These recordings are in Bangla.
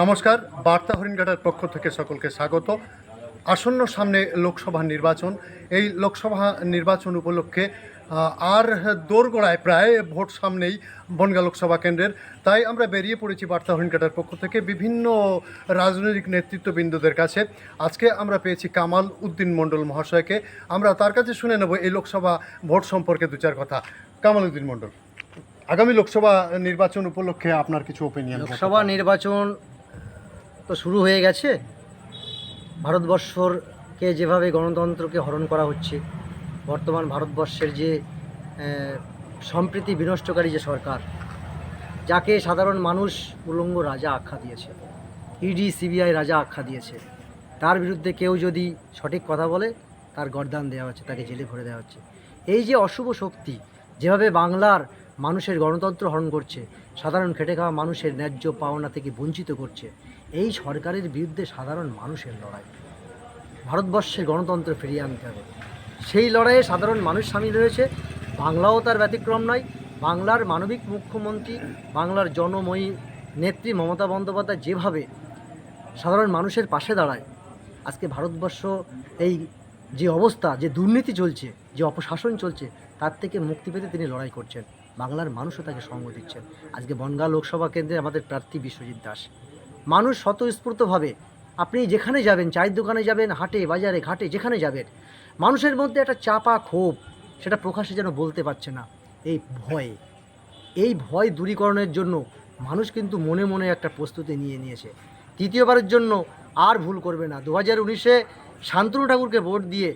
নমস্কার, বার্তা হরিণঘাটার পক্ষ থেকে সকলকে স্বাগত। আসন্ন সামনে লোকসভা নির্বাচন। এই লোকসভা নির্বাচন উপলক্ষে আর দোরগোড়ায় প্রায় ভোট সামনেই বনগা লোকসভা কেন্দ্রের। তাই আমরা বেরিয়ে পড়েছি বার্তা হরিণঘাটার পক্ষ থেকে বিভিন্ন রাজনৈতিক নেতৃত্ববৃন্দদের কাছে। আজকে আমরা পেয়েছি কামাল উদ্দিন মণ্ডল মহাশয়কে। আমরা তার কাছে শুনে নেব এই লোকসভা ভোট সম্পর্কে দু চার কথা। কামাল উদ্দিন মণ্ডল। আগামী লোকসভা নির্বাচন উপলক্ষে আপনার কিছু ওপিনিয়ন লোকসভা নির্বাচন তো শুরু হয়ে গেছে। ভারতবর্ষকে যেভাবে গণতন্ত্রকে হরণ করা হচ্ছে বর্তমান ভারতবর্ষের যে সম্প্রীতি বিনষ্টকারী যে সরকার যাকে সাধারণ মানুষ উলঙ্গ রাজা আখ্যা দিয়েছে ইডি সিবিআই রাজা আখ্যা দিয়েছে তার বিরুদ্ধে কেউ যদি সঠিক কথা বলে তার গরদান দেওয়া হচ্ছে তাকে জেলে ভরে দেওয়া হচ্ছে। এই যে অশুভ শক্তি যেভাবে বাংলার মানুষের গণতন্ত্র হরণ করছে, সাধারণ খেটে খাওয়া মানুষের ন্যায্য পাওনা থেকে বঞ্চিত করছে, এই সরকারের বিরুদ্ধে সাধারণ মানুষের লড়াই। ভারতবর্ষের গণতন্ত্র ফিরিয়ে আনতে হবে। সেই লড়াইয়ে সাধারণ মানুষ সামিল হয়েছে। বাংলাও তার ব্যতিক্রম নয়। বাংলার মানবিক মুখ্যমন্ত্রী, বাংলার জনময়ী নেত্রী মমতা বন্দ্যোপাধ্যায় যেভাবে সাধারণ মানুষের পাশে দাঁড়ায়, আজকে ভারতবর্ষ এই যে অবস্থা, যে দুর্নীতি চলছে, যে অপশাসন চলছে, তার থেকে মুক্তি পেতে তিনি লড়াই করছেন। বাংলার মানুষও তাকে সঙ্গ দিচ্ছেন। আজকে বনগাঁ লোকসভা কেন্দ্রে আমাদের প্রার্থী বিশ্বজিৎ দাস। মানুষ স্বতঃস্ফূর্তভাবে, আপনি যেখানে যাবেন, চায়ের দোকানে যাবেন, হাটে, বাজারে, ঘাটে, যেখানে যাবেন, মানুষের মধ্যে একটা চাপা ক্ষোভ, সেটা প্রকাশে যেন বলতে পারছে না। এই ভয় এই ভয় দূরীকরণের জন্য মানুষ কিন্তু মনে মনে একটা প্রস্তুতি নিয়ে নিয়েছে। তৃতীয়বারের জন্য আর ভুল করবে না। দু হাজার উনিশে শান্তনু ঠাকুরকে ভোট দিয়ে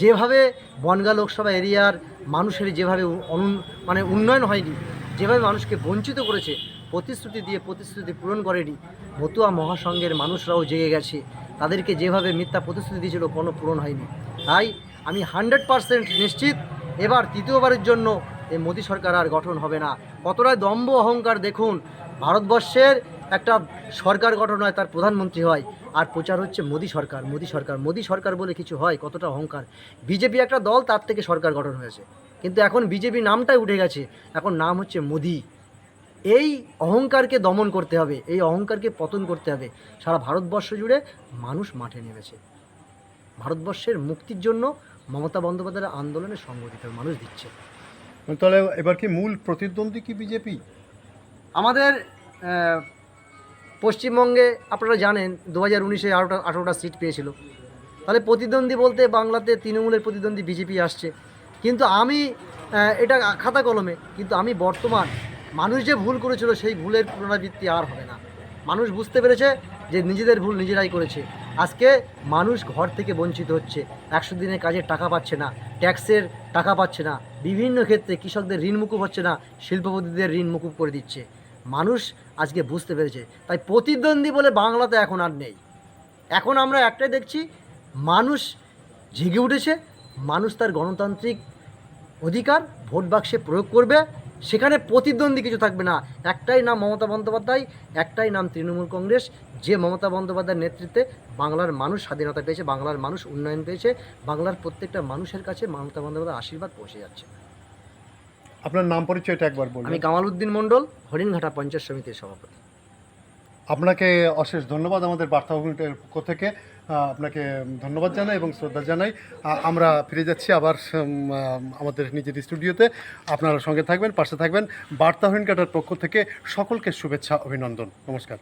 যেভাবে বনগাঁ লোকসভা এরিয়ার মানুষের যেভাবে অনু মানে উন্নয়ন হয়নি, যেভাবে মানুষকে বঞ্চিত করেছে, প্রতিশ্রুতি দিয়ে প্রতিশ্রুতি পূরণ করেনি, মতুয়া মহাসংঘের মানুষরাও জেগে গেছে। তাদেরকে যেভাবে মিথ্যা প্রতিশ্রুতি দিয়েছিল, কোনো পূরণ হয়নি। তাই আমি হান্ড্রেড পারসেন্ট নিশ্চিত, এবার তৃতীয়বারের জন্য এই মোদী সরকার আর গঠন হবে না। কতটা দম্ভ অহংকার দেখুন, ভারতবর্ষের একটা সরকার গঠন হয়, তার প্রধানমন্ত্রী হয়, আর প্রচার হচ্ছে মোদী সরকার মোদী সরকার মোদী সরকার বলে কিছু হয়, কতটা অহংকার। বিজেপি একটা দল, তার থেকে সরকার গঠন হয়েছে। কিন্তু এখন বিজেপি নামটাই উঠে গেছে। এখন নাম হচ্ছে মোদি। এই অহংকারকে দমন করতে হবে এই অহংকারকে পতন করতে হবে। সারা ভারতবর্ষ জুড়ে মানুষ মাঠে নেমেছে। ভারতবর্ষের মুক্তির জন্য মমতা বন্দ্যোপাধ্যায়ের আন্দোলনে সংগঠিত মানুষ দিচ্ছে। তাহলে এবার কি মূল প্রতিদ্বন্দ্বী কি বিজেপি? আমাদের পশ্চিমবঙ্গে আপনারা জানেন দু হাজার উনিশে আঠারোটা আঠারোটা সিট পেয়েছিল। তাহলে প্রতিদ্বন্দ্বী বলতে বাংলাতে তৃণমূলের প্রতিদ্বন্দ্বী বিজেপি আসছে। কিন্তু আমি এটা খাতা কলমে, কিন্তু আমি বর্তমান মানুষ যে ভুল করেছিল সেই ভুলের পুনরাবৃত্তি আর হবে না। মানুষ বুঝতে পেরেছে যে নিজেদের ভুল নিজেরাই করেছে। আজকে মানুষ ঘর থেকে বঞ্চিত হচ্ছে, একশো দিনের কাজের টাকা পাচ্ছে না, ট্যাক্সের টাকা পাচ্ছে না, বিভিন্ন ক্ষেত্রে কৃষকদের ঋণ মুকুব হচ্ছে না, শিল্পপতিদের ঋণ মুকুব করে দিচ্ছে। মানুষ আজকে বুঝতে পেরেছে, তাই প্রতিদ্বন্দ্বী বলে বাংলাতে এখন আর নেই। এখন আমরা একটাই দেখছি, মানুষ জেগে উঠেছে, মানুষ তার গণতান্ত্রিক অধিকার ভোট বাক্সে প্রয়োগ করবে সেখানে প্রতিদ্বন্দ্বী কিছু থাকবে না। একটাই নাম মমতা বন্দ্যোপাধ্যায় একটাই নাম তৃণমূল কংগ্রেস। যে মমতা বন্দ্যোপাধ্যায়ের নেতৃত্বে বাংলার মানুষ স্বাধীনতা পেয়েছে বাংলার মানুষ উন্নয়ন পেয়েছে বাংলার প্রত্যেকটা মানুষের কাছে মমতা বন্দ্যোপাধ্যায়ের আশীর্বাদ পৌঁছে যাচ্ছে। আপনার নাম পরিচয়টা একবার বলুন। আমি কামাল উদ্দিন মণ্ডল হরিণঘাটা পঞ্চায়েত সমিতির সভাপতি। আপনাকে অশেষ ধন্যবাদ আমাদের বার্তাভূমিটার পক্ষ থেকে। আপনাকে ধন্যবাদ জানাই এবং শ্রদ্ধা জানাই। আমরা ফিরে যাচ্ছি আবার আমাদের নিজের স্টুডিওতে। আপনারা সঙ্গে থাকবেন, পাশে থাকবেন। বার্তা হরিণকাটার পক্ষ থেকে সকলকে শুভেচ্ছা, অভিনন্দন। নমস্কার।